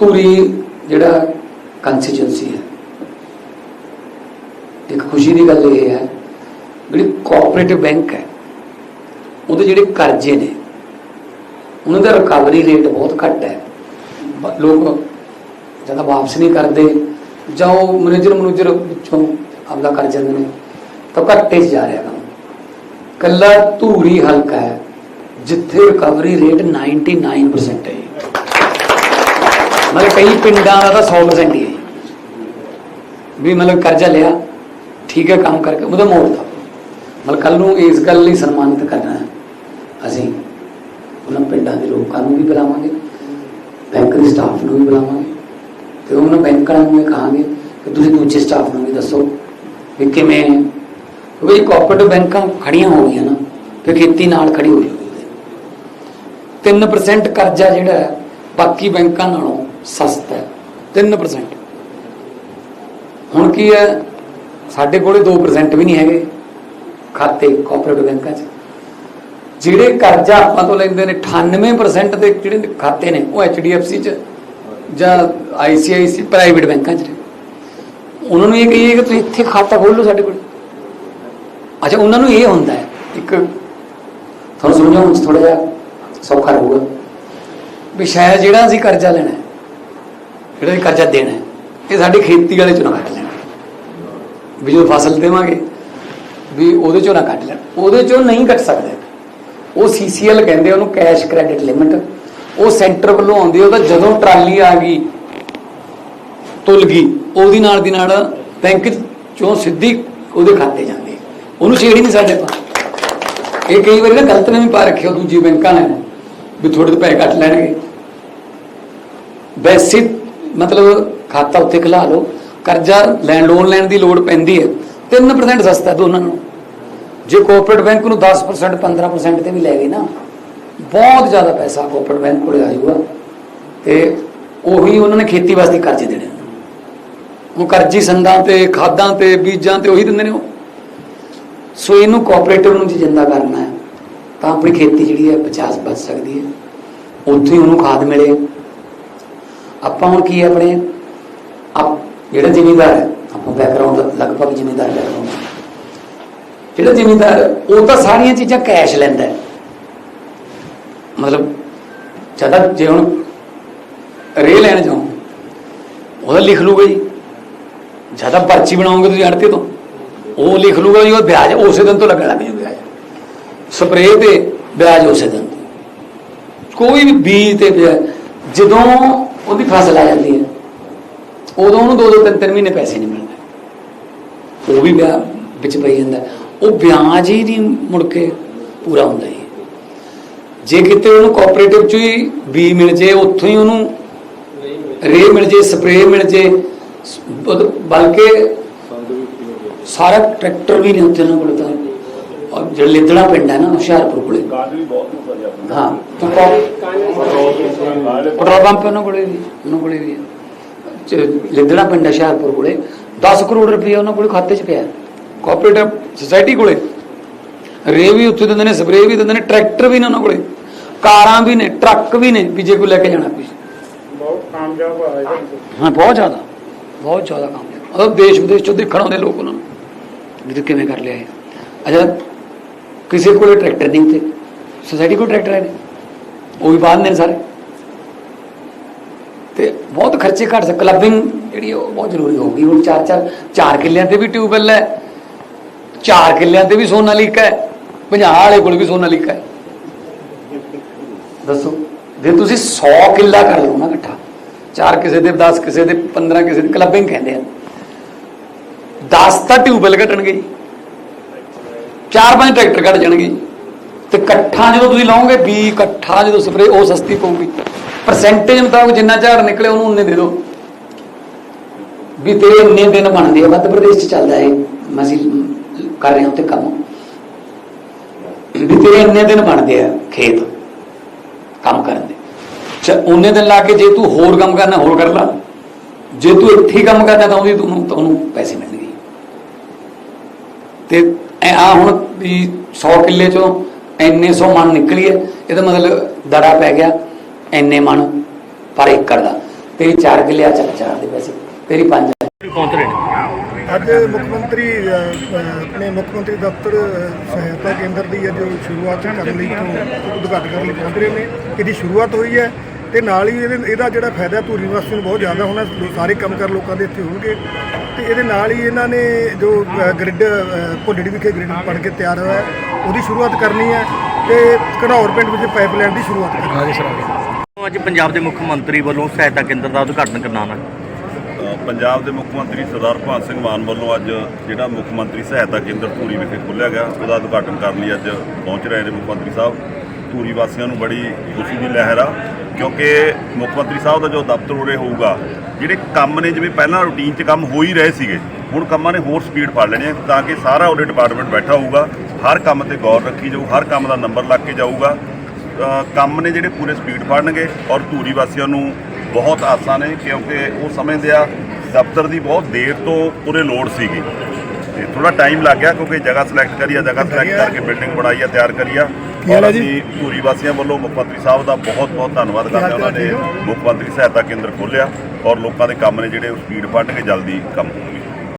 ਧੂਰੀ ਜਿਹੜਾ ਕੰਸਟੀਚੁਐਂਸੀ ਹੈ। ਇੱਕ ਖੁਸ਼ੀ ਦੀ ਗੱਲ ਇਹ ਹੈ, ਜਿਹੜੀ ਕੋਆਪਰੇਟਿਵ ਬੈਂਕ ਹੈ, ਉਹਦੇ ਜਿਹੜੇ ਕਰਜ਼ੇ ਨੇ, ਉਹਨਾਂ ਦਾ ਰਿਕਵਰੀ ਰੇਟ ਬਹੁਤ ਘੱਟ ਹੈ। ਲੋਕ ਜ਼ਿਆਦਾ ਵਾਪਸ ਨਹੀਂ ਕਰਦੇ, ਜਾਂ ਉਹ ਮੈਨੇਜਰ ਮੈਨੇਜਰ ਵਿੱਚੋਂ ਆਪਦਾ ਕਰ ਜਾਂਦੇ ਨੇ, ਤਾਂ ਘੱਟੇ 'ਚ ਜਾ ਰਿਹਾ ਕੰਮ। ਕੱਲਾ ਧੂਰੀ ਹਲਕਾ ਹੈ, ਜਿੱਥੇ ਰਿਕਵਰੀ ਰੇਟ 99% ਹੈ। ਮਤਲਬ ਕਈ ਪਿੰਡਾਂ ਦਾ ਤਾਂ 100% ਹੀ ਹੈ ਵੀ ਮਤਲਬ ਕਰਜ਼ਾ ਲਿਆ, ਠੀਕ ਹੈ ਕੰਮ ਕਰਕੇ, ਉਹਦਾ ਮੋੜਦਾ ਮਤਲਬ ਕੱਲ ਨੂੰ ਇਸ ਗੱਲ ਲਈ ਸਨਮਾਨਿਤ ਕਰਨਾ ਹੈ। ਅਸੀਂ ਉਹਨਾਂ ਪਿੰਡਾਂ ਦੇ ਲੋਕਾਂ ਨੂੰ ਵੀ ਬੁਲਾਵਾਂਗੇ, ਬੈਂਕ ਦੇ ਸਟਾਫ ਨੂੰ ਵੀ ਬੁਲਾਵਾਂਗੇ, ਤੇ ਉਹਨਾਂ ਬੈਂਕਾਂ ਨੂੰ ਇਹ ਕਹਾਂਗੇ ਕਿ ਤੁਸੀਂ ਦੂਜੇ ਸਟਾਫ ਨੂੰ ਵੀ ਦੱਸੋ ਵੀ ਕਿਵੇਂ ਵੀ ਕੋਆਪਰੇਟਿਵ ਬੈਂਕਾਂ ਖੜੀਆਂ ਹੋ ਗਈਆਂ ਨਾ, ਤੇ ਖੇਤੀ ਨਾਲ ਖੜੀ ਹੋਈ ਹੋਈ 3% ਕਰਜ਼ਾ ਜਿਹੜਾ ਹੈ, ਬਾਕੀ ਬੈਂਕਾਂ ਨਾਲੋਂ ਸਸਤਾ ਹੈ 3% ਹੁਣ ਕੀ ਹੈ? ਸਾਡੇ ਕੋਲੇ 2% ਵੀ ਨਹੀਂ ਹੈਗੇ ਖਾਤੇ ਕੋਆਪਰੇਟਿਵ ਬੈਂਕਾਂ 'ਚ। ਜਿਹੜੇ ਕਰਜ਼ਾ ਆਪਾਂ ਤੋਂ ਲੈਂਦੇ ਨੇ 98% ਦੇ ਜਿਹੜੇ ਖਾਤੇ ਨੇ, ਉਹ HDFC 'ਚ ਜਾਂ ICICI ਪ੍ਰਾਈਵੇਟ ਬੈਂਕਾਂ 'ਚ ਨੇ। ਉਹਨਾਂ ਨੂੰ ਇਹ ਕਹੀਏ ਕਿ ਤੁਸੀਂ ਇੱਥੇ ਖਾਤਾ ਖੋਲ ਲਓ ਸਾਡੇ ਕੋਲ। ਅੱਛਾ, ਉਹਨਾਂ ਨੂੰ ਇਹ ਹੁੰਦਾ ਹੈ, ਇੱਕ ਤੁਹਾਨੂੰ ਸਮਝਾਉਣ 'ਚ ਥੋੜਾ ਜਿਹਾ ਸੌਖਾ ਹੋਊਗਾ ਵੀ ਸ਼ਾਇਦ ਜਿਹੜਾ ਅਸੀਂ ਕਰਜ਼ਾ ਲੈਣਾ ਹੈ ਜਿਹੜਾ ਅਸੀਂ ਕਰਜ਼ਾ ਦੇਣਾ ਹੈ, ਇਹ ਸਾਡੇ ਖੇਤੀ ਵਾਲੇ ਚੋਂ ਨਾ ਕੱਟ ਲੈਣ। ਵੀ ਜੋ ਫਸਲ ਦੇਵਾਂਗੇ, ਵੀ ਉਹਦੇ ਚੋਂ ਨਾ ਕੱਟ ਲੈਣ। ਉਹਦੇ ਚੋਂ ਨਹੀਂ ਕੱਟ ਸਕਦੇ। ਉਹ ਸੀਸੀਐਲ ਕਹਿੰਦੇ ਉਹਨੂੰ ਕੈਸ਼ ਕ੍ਰੈਡਿਟ ਲਿਮਿਟ ਉਹ ਸੈਂਟਰ ਵੱਲੋਂ ਆਉਂਦੀ ਉਹਦਾ ਜਦੋਂ ਟਰਾਲੀ ਆ ਗਈ, ਤੁਲ ਗਈ, ਉਹਦੀ ਨਾਲ ਦੀ ਨਾਲ ਬੈਂਕ ਚੋਂ ਸਿੱਧੀ ਉਹਦੇ ਖਾਤੇ ਜਾਂਦੀ ਉਹਨੂੰ ਛੇੜ ਹੀ ਨਹੀਂ ਸਾਡੇ ਪਾ ਇਹ ਕਈ ਵਾਰੀ ਨਾ ਗਲਤ ਨੇ ਵੀ ਪਾ ਰੱਖਿਆ ਦੂਜੀ ਬੈਂਕਾਂ ਨੇ, ਵੀ ਥੋੜੇ ਤੋਂ ਪੈਸੇ ਕੱਟ ਲੈਣਗੇ। ਵੈਸੇ ਮਤਲਬ ਖਾਤਾ ਉੱਤੇ ਖਿਲਾ ਲਓ, ਕਰਜ਼ਾ ਲੈਣ ਲੋਨ ਲੈਣ ਦੀ ਲੋੜ ਪੈਂਦੀ ਹੈ 3% ਸਸਤਾ ਦੋਨਾਂ ਨੂੰ। ਜੇ ਕੋਆਪਰੇਟ ਬੈਂਕ ਨੂੰ 10% 15% ਤੇ ਵੀ ਲੈ ਗਏ ਨਾ, ਬਹੁਤ ਜ਼ਿਆਦਾ ਪੈਸਾ ਕੋਆਪਰੇਟ ਬੈਂਕ ਕੋਲੇ ਆਜੂਗਾ ਤੇ ਉਹੀ ਉਹਨਾਂ ਨੇ ਖੇਤੀ ਵਾਸਤੇ ਕਰਜ਼ੇ ਦੇਣੇ। ਉਹ ਕਰਜ਼ੀ ਸੰਦਾਂ ਤੇ, ਖਾਦਾਂ ਤੇ, ਬੀਜਾਂ ਤੇ ਉਹੀ ਦਿੰਦੇ ਨੇ ਉਹ। ਸੋ ਇਹਨੂੰ ਕੋਆਪਰੇਟਿਵ ਨੂੰ ਜੇ ਜਿੰਦਾ ਕਰਨਾ ਹੈ, ਤਾਂ ਆਪਣੀ ਖੇਤੀ ਜਿਹੜੀ ਹੈ 50 ਬਚ ਸਕਦੀ ਹੈ। ਉੱਥੇ ਹੀ ਉਹਨੂੰ ਖਾਦ ਮਿਲੇ। ਆਪਾਂ ਹੁਣ ਕੀ ਹੈ ਆਪਣੇ? ਆਪ ਜਿਹੜਾ ਜ਼ਿਮੀਂਦਾਰ ਹੈ, ਆਪਾਂ ਬੈਕਗ੍ਰਾਉਂਡ ਲਗਭਗ ਜ਼ਿਮੀਂਦਾਰ ਬੈਕਗ੍ਰਾਉਂਡ ਜਿਹੜਾ ਜ਼ਿਮੀਂਦਾਰ, ਉਹ ਤਾਂ ਸਾਰੀਆਂ ਚੀਜ਼ਾਂ ਕੈਸ਼ ਲੈਂਦਾ ਹੈ। ਮਤਲਬ ਜ਼ਿਆਦਾ ਜੇ ਹੁਣ ਰੇ ਲੈਣ ਜਾਓ, ਉਹਦਾ ਲਿਖ ਲੂਗਾ ਜੀ। ਜ਼ਿਆਦਾ ਪਰਚੀ ਬਣਾਉਂਗੇ ਤੁਸੀਂ ਅੜਤੇ ਤੋਂ, ਉਹ ਲਿਖ ਲੂਗਾ ਜੀ, ਉਹ ਵਿਆਜ ਉਸੇ ਦਿਨ ਤੋਂ ਲੱਗਣ ਲੱਗ ਜੂ ਵਿਆਜ। ਸਪਰੇਅ ਤੇ ਵਿਆਜ ਉਸੇ ਦਿਨ ਤੋਂ। ਕੋਈ ਵੀ ਬੀਜ ਤੇ ਵਿਆਜ ਜਦੋਂ ਉਹਦੀ ਫਸਲ ਆ ਜਾਂਦੀ ਹੈ। ਉਦੋਂ ਉਹਨੂੰ ਦੋ ਦੋ ਤਿੰਨ ਤਿੰਨ ਮਹੀਨੇ ਪੈਸੇ ਨਹੀਂ ਮਿਲਦੇ। ਉਹ ਵੀ ਵਿੱਚ ਪਈ ਜਾਂਦਾ ਉਹ ਵਿਆਜ ਹੀ ਨਹੀਂ ਮੁੜ ਕੇ ਪੂਰਾ ਹੁੰਦਾ ਹੀ ਜੇ ਕਿਤੇ ਉਹਨੂੰ ਕੋਆਪਰੇਟਿਵ ਚ ਹੀ ਬੀ ਮਿਲ ਜੇ, ਉੱਥੋਂ ਹੀ ਉਹਨੂੰ ਰੇ ਮਿਲ ਜੇ ਸਪਰੇਅ ਮਿਲ ਜੇ ਬਲਕਿ ਸਾਰਾ ਟਰੈਕਟਰ ਵੀ ਨਹੀਂ ਉੱਥੇ ਉਹਨਾਂ ਕੋਲ ਤਾਂ। ਔਰ ਜਿਹੜਾ ਲਿੱਦੜਾ ਪਿੰਡ ਹੈ ਨਾ, ਹੁਸ਼ਿਆਰਪੁਰ ਕੋਲੇ। ਹਾਂ। ਪੈਟਰੋਲ ਪੰਪ ਉਹਨਾਂ ਕੋਲੇ ਵੀ ਉਹਨਾਂ ਕੋਲੇ ਵੀ ਹੈ। ਚ- ਲਿੱਦੜਾ ਪਿੰਡ ਹੈ ਹੁਸ਼ਿਆਰਪੁਰ ਕੋਲੇ। 10 ਕਰੋੜ ਰੁਪਏ ਉਹਨਾਂ ਕੋਲੇ ਖਾਤੇ 'ਚ ਪਿਆ। ਕੋਆਪਰੇਟਿਵ ਸੁਸਾਇਟੀ ਕੋਲੇ? ਰੇ ਵੀ ਉੱਥੇ ਦਿੰਦੇ ਨੇ ਸਪਰੇਅ ਵੀ ਦਿੰਦੇ ਨੇ ਟਰੈਕਟਰ ਵੀ ਨੇ ਉਹਨਾਂ ਕੋਲੇ। ਕਾਰਾਂ ਵੀ ਨੇ ਟਰੱਕ ਵੀ ਨੇ ਵੀ ਜੇ ਕੋਈ ਲੈ ਕੇ ਜਾਣਾ ਕੋਈ। ਬਹੁਤ ਕਾਮਯਾਬ ਆ ਹਾਂ ਬਹੁਤ ਜ਼ਿਆਦਾ। ਬਹੁਤ ਜ਼ਿਆਦਾ ਕਾਮਯਾਬ। ਉਹ ਦੇਸ਼ ਵਿਦੇਸ਼ ਚੋਂ ਦੇਖਣ ਆਉਂਦੇ ਲੋਕ ਉਹਨਾਂ ਨੂੰ। ਵੀ ਕਿਵੇਂ ਕਰ ਲਿਆ ਇਹ? ਅੱਛਾ ਕਿਸੇ ਕੋਲੇ ਟਰੈਕਟਰ ਨਹੀਂ ਤੇ ਸੋਸਾਇਟੀ ਕੋਲ ਟਰੈਕਟਰ ਹੈ ਨੇ। ਉਹ ਵੀ ਬਾਹਰ ਨੇ ਸਾਰੇ। ਤੇ ਬਹੁਤ ਖਰਚੇ ਘੱਟ ਸਕ ਕਲੱਬਿੰਗ ਜਿਹੜੀ ਉਹ ਬਹੁਤ ਜ਼ਰੂਰੀ ਹੋ ਗਈ। ਹੁਣ ਚਾਰ ਚਾਰ ਚਾਰ ਕਿੱਲਿਆਂ ਤੇ ਵੀ ਟਿਊਬਵੈਲ ਹੈ। ਚਾਰ ਕਿੱਲਿਆਂ ਤੇ ਵੀ ਸੋਨਾ ਸੋਨਾਲੀਕਾ ਹੈ। 50 ਵਾਲੇ ਕੋਲ ਵੀ ਸੋਨਾ ਸੋਨਾਲੀਕਾ ਹੈ। ਦੱਸੋ। ਜੇ ਤੁਸੀਂ 100 ਕਿੱਲਾ ਕਰ ਲਓ ਨਾ ਇਕੱਠਾ, ਚਾਰ ਕਿਸੇ ਦੇ 10 ਕਿਸੇ ਦੇ 15 ਕਿਸੇ ਦੇ ਕਲੱਬਿੰਗ ਕਹਿੰਦੇ ਆ। 10 ਤਾਂ ਟਿਊਬਵੈਲ ਘਟਣਗੇ ਜੀ। ਚਾਰ ਪੰਜ ਟਰੈਕਟਰ ਕੱਢ ਜਾਣਗੇ ਜੀ। ਤੇ ਇਕੱਠਾ ਜਦੋਂ ਤੁਸੀਂ ਲਾਓਗੇ ਵੀ ਇਕੱਠਾ ਜਦੋਂ ਸਪਰੇ ਉਹ ਸਸਤੀ ਪਊਗੀ। ਪਰਸੈਂਟੇਜ ਮੁਤਾਬਕ ਜਿੰਨਾ ਝਾੜ ਨਿਕਲੇ ਉਹਨੂੰ ਉਨੇ ਦੇ ਦਿਓ। ਵੀ ਤੇ ਇੰਨੇ ਦਿਨ ਬਣਦੇ ਆ, ਮੱਧ ਪ੍ਰਦੇਸ਼ ਚ ਚੱਲਦਾ ਹੈ ਅਸੀਂ ਕਰ ਰਹੇ ਹਾਂ ਉੱਥੇ ਕੰਮ। ਵੀ ਤੇਰੇ ਇੰਨੇ ਦਿਨ ਬਣਦੇ ਆ ਖੇਤ, ਕੰਮ ਕਰਨ ਦੇ। ਚ ਉਹਨੇ ਦਿਨ ਲਾ ਕੇ ਜੇ ਤੂੰ ਹੋਰ ਕੰਮ ਕਰਨਾ, ਹੋਰ ਕਰ ਲਾ। ਜੇ ਤੂੰ ਇੱਥੇ ਕੰਮ ਕਰਨਾ ਤਾਂ ਉਹਦੀ ਤੁਹਾਨੂੰ ਤੁਹਾਨੂੰ ਪੈਸੇ ਮਿਲਣਗੇ। ਤੇ ਐ ਆ ਹੁਣ ਵੀ 100 ਕਿੱਲੇ ਚੋਂ ਇੰਨੇ 100 ਮਨ ਨਿਕਲੀ ਹੈ ਇਹਦਾ ਮਤਲਬ ਦੜਾ ਪੈ ਗਿਆ ਇੰਨੇ ਮਣ ਪਰ ਏਕੜ ਦਾ। ਤੇਰੀ ਚਾਰ ਕਿੱਲੇ ਚੱਲ ਚਾਰ ਦੇ ਪੈਸੇ। ਤੇਰੀ ਪੰਜ ਪਹੁੰਚ ਰਹੇ ਨੇ ਅੱਜ ਮੁੱਖ ਮੰਤਰੀ ਆਪਣੇ ਮੁੱਖ ਮੰਤਰੀ ਦਫ਼ਤਰ ਸਹਾਇਤਾ ਕੇਂਦਰ ਦੀ ਅੱਜ ਸ਼ੁਰੂਆਤ ਕਰਨ ਲਈ ਤੋਂ ਉਦਘਾਟਨ ਕਰਨ ਲਈ ਪਹੁੰਚ ਰਹੇ ਨੇ। ਇਹਦੀ ਸ਼ੁਰੂਆਤ ਹੋਈ ਹੈ ਤੇ ਨਾਲ ਹੀ ਇਹਦੇ, ਇਹਦਾ ਜਿਹੜਾ ਫਾਇਦਾ ਧੂਰੀ ਯੂਨੀਵਰਸਿਟੀ ਨੂੰ ਬਹੁਤ ਜ਼ਿਆਦਾ ਹੋਣਾ ਲੋ- ਸਾਰੇ ਕੰਮਕਾਰ ਲੋਕਾਂ ਦੇ ਇੱਥੇ ਹੋਣਗੇ। ਤੇ ਇਹਦੇ ਨਾਲ ਹੀ ਇਹਨਾਂ ਨੇ ਜੋ ਗ੍ਰਿਡ ਭੁੱਲੜੀ ਵਿਖੇ ਗ੍ਰਿਡ ਬਣ ਕੇ ਤਿਆਰ ਹੋਇਆ ਉਹਦੀ ਸ਼ੁਰੂਆਤ ਕਰਨੀ ਹੈ ਤੇ ਘਨੌਰ ਪਿੰਡ ਵਿੱਚ ਪਾਈਪਲਾਈਨ ਦੀ ਸ਼ੁਰੂਆਤ ਕਰਨੀ ਹੈ। ਅੱਜ ਪੰਜਾਬ ਦੇ ਮੁੱਖ ਮੰਤਰੀ ਵੱਲੋਂ ਸਹਾਇਤਾ ਕੇਂਦਰ ਦਾ ਉਦਘਾਟਨ ਕਰਨਾ ਪੰਜਾਬ ਦੇ ਮੁੱਖ ਮੰਤਰੀ ਸਰਦਾਰ ਭਗਵੰਤ ਸਿੰਘ ਮਾਨ ਵੱਲੋਂ ਅੱਜ ਜਿਹੜਾ ਮੁੱਖ ਮੰਤਰੀ ਸਹਾਇਤਾ ਕੇਂਦਰ ਧੂਰੀ ਵਿਖੇ ਖੁੱਲ੍ਹਿਆ ਗਿਆ ਉਹਦਾ ਉਦਘਾਟਨ ਕਰਨ ਲਈ ਅੱਜ ਪਹੁੰਚ ਰਹੇ ਨੇ ਮੁੱਖ ਮੰਤਰੀ ਸਾਹਿਬ। ਧੂਰੀ ਵਾਸੀਆਂ ਨੂੰ ਬੜੀ ਖੁਸ਼ੀ ਦੀ ਲਹਿਰ ਆ ਕਿਉਂਕਿ ਮੁੱਖ ਮੰਤਰੀ ਸਾਹਿਬ ਦਾ ਜੋ ਦਫ਼ਤਰ ਉਰੇ ਹੋਊਗਾ ਜਿਹੜੇ ਕੰਮ ਨੇ ਜਿਵੇਂ ਪਹਿਲਾਂ ਰੂਟੀਨ 'ਚ ਕੰਮ ਹੋ ਹੀ ਰਹੇ ਸੀਗੇ ਹੁਣ ਕੰਮਾਂ ਨੇ ਹੋਰ ਸਪੀਡ ਫੜ ਲੈਣੀ ਹੈ ਤਾਂ ਕਿ ਸਾਰਾ ਉਹਦੇ ਡਿਪਾਰਟਮੈਂਟ ਬੈਠਾ ਹੋਊਗਾ ਹਰ ਕੰਮ ਤੇ ਗੌਰ ਰੱਖੀ ਜਾਊ ਹਰ ਕੰਮ ਦਾ ਨੰਬਰ ਲੱਗ ਕੇ ਜਾਊਗਾ। ਕੰਮ ਨੇ ਜਿਹੜੇ ਪੂਰੇ ਸਪੀਡ ਫੜਨਗੇ ਔਰ ਧੂਰੀ ਵਾਸੀਆਂ ਨੂੰ ਬਹੁਤ ਆਸਾਂ ਨੇ ਕਿਉਂਕਿ ਉਹ ਸਮਝਦੇ ਆ ਦਫ਼ਤਰ ਦੀ ਬਹੁਤ ਦੇਰ ਤੋਂ ਪੂਰੇ ਲੋੜ ਸੀਗੀ। ਤੇ ਥੋੜਾ ਟਾਈਮ ਲੱਗ ਗਿਆ ਕਿਉਂਕਿ ਜਗ੍ਹਾ ਸਿਲੈਕਟ ਕਰੀ ਆ ਜਗ੍ਹਾ ਸਿਲੈਕਟ ਕਰਕੇ ਬਿਲਡਿੰਗ ਬਣਾਈ ਆ ਤਿਆਰ ਕਰੀ ਆ। ਔਰ? ਅਸੀਂ ਧੂਰੀ ਵਾਸੀਆਂ ਵੱਲੋਂ ਮੁੱਖ ਮੰਤਰੀ ਸਾਹਿਬ ਦਾ ਬਹੁਤ ਬਹੁਤ ਧੰਨਵਾਦ ਕਰਦੇ ਉਹਨਾਂ ਨੇ ਮੁੱਖ ਮੰਤਰੀ ਸਹਾਇਤਾ ਕੇਂਦਰ ਖੋਲ੍ਹਿਆ ਔਰ ਲੋਕਾਂ ਦੇ ਕੰਮ ਨੇ ਜਿਹੜੇ ਸਪੀਡ ਫੜ ਕੇ ਜਲਦੀ ਕੰਮ ਹੋਣਗੇ।